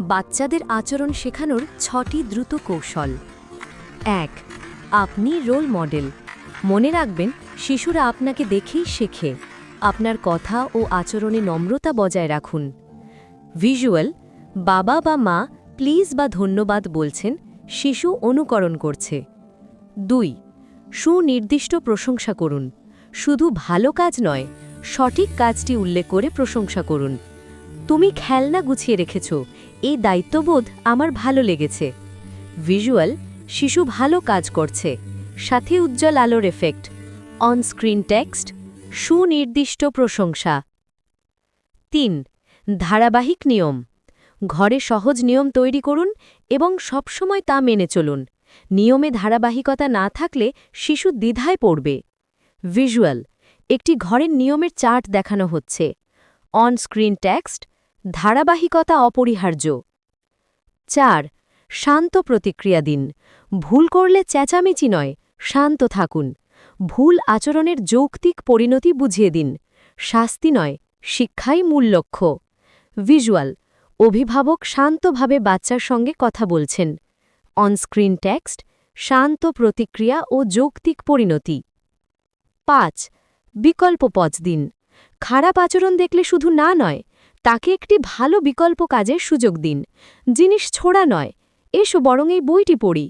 বাচ্চাদের আচরণ শেখানোর ছটি দ্রুত কৌশল। এক, আপনি রোল মডেল। মনে রাখবেন, শিশুরা আপনাকে দেখেই শেখে। আপনার কথা ও আচরণে নম্রতা বজায় রাখুন। ভিজুয়াল, বাবা বা মা প্লিজ বা ধন্যবাদ বলছেন, শিশু অনুকরণ করছে। দুই, সুনির্দিষ্ট প্রশংসা করুন। শুধু ভালো কাজ নয়, সঠিক কাজটি উল্লেখ করে প্রশংসা করুন। তুমি খেলনা গুছিয়ে রেখেছ। এই দায়িত্ববোধ আমার ভালো লেগেছে। ভিজুয়াল, শিশু ভালো কাজ করছে। সাথে উজ্জ্বল আলোর এফেক্ট। অন স্ক্রিন টেক্সট, সুনির্দিষ্ট প্রশংসা। তিন, ধারাবাহিক নিয়ম। ঘরে সহজ নিয়ম তৈরি করুন এবং সবসময় তা মেনে চলুন। নিয়মে ধারাবাহিকতা না থাকলে শিশু দ্বিধায় পড়বে। ভিজুয়াল, একটি ঘরের নিয়মের চার্ট দেখানো হচ্ছে। অন স্ক্রিন টেক্সট ধারাবাহিকতা অপরিহার্য। চার, শান্ত প্রতিক্রিয়া দিন। ভুল করলে চেঁচামেচি নয়, শান্ত থাকুন। ভুল আচরণের যৌক্তিক পরিণতি বুঝিয়ে দিন। শাস্তি নয়, শিক্ষাই মূল লক্ষ্য। ভিজুয়াল, অভিভাবক শান্তভাবে বাচ্চার সঙ্গে কথা বলছেন। অনস্ক্রিন টেক্সট, শান্ত প্রতিক্রিয়া ও যৌক্তিক পরিণতি। পাঁচ, বিকল্প পথ দিন। খারাপ আচরণ দেখলে শুধু না নয় তাকে একটি ভালো বিকল্প কাজের সুযোগ দিন। জিনিস ছোড়া নয়, এসো বরং এই বইটি পড়ি।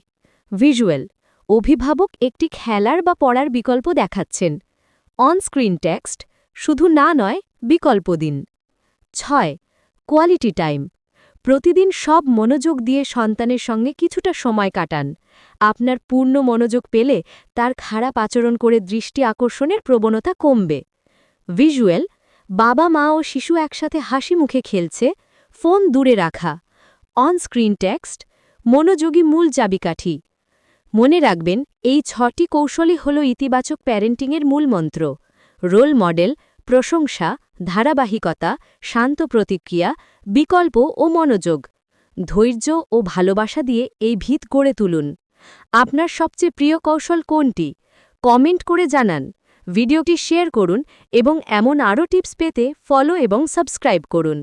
ভিজুয়াল, অভিভাবক একটি খেলার বা পড়ার বিকল্প দেখাচ্ছেন। অনস্ক্রিন টেক্সট, শুধু না নয়, বিকল্প দিন। ছয়, কোয়ালিটি টাইম, প্রতিদিন সব মনোযোগ দিয়ে সন্তানের সঙ্গে কিছুটা সময় কাটান। আপনার পূর্ণ মনোযোগ পেলে তার খারাপ আচরণ করে দৃষ্টি আকর্ষণের প্রবণতা কমবে। ভিজুয়াল বাবা, মা ও শিশু একসাথে হাসি মুখে খেলছে, ফোন দূরে রাখা অন স্ক্রিন টেক্সট মনোযোগী মূল চাবিকাঠি। মনে রাখবেন, এই ছটি কৌশলই হল ইতিবাচক প্যারেন্টিংয়ের মূল মন্ত্র। রোল মডেল প্রশংসা, ধারাবাহিকতা, শান্ত প্রতিক্রিয়া, বিকল্প ও মনোযোগ। ধৈর্য ও ভালোবাসা দিয়ে এই ভিত গড়ে তুলুন। আপনার সবচেয়ে প্রিয় কৌশল কোনটি? কমেন্ট করে জানান। ভিডিওটি শেয়ার করুন এবং এমন আরও টিপস পেতে ফলো এবং সাবস্ক্রাইব করুন।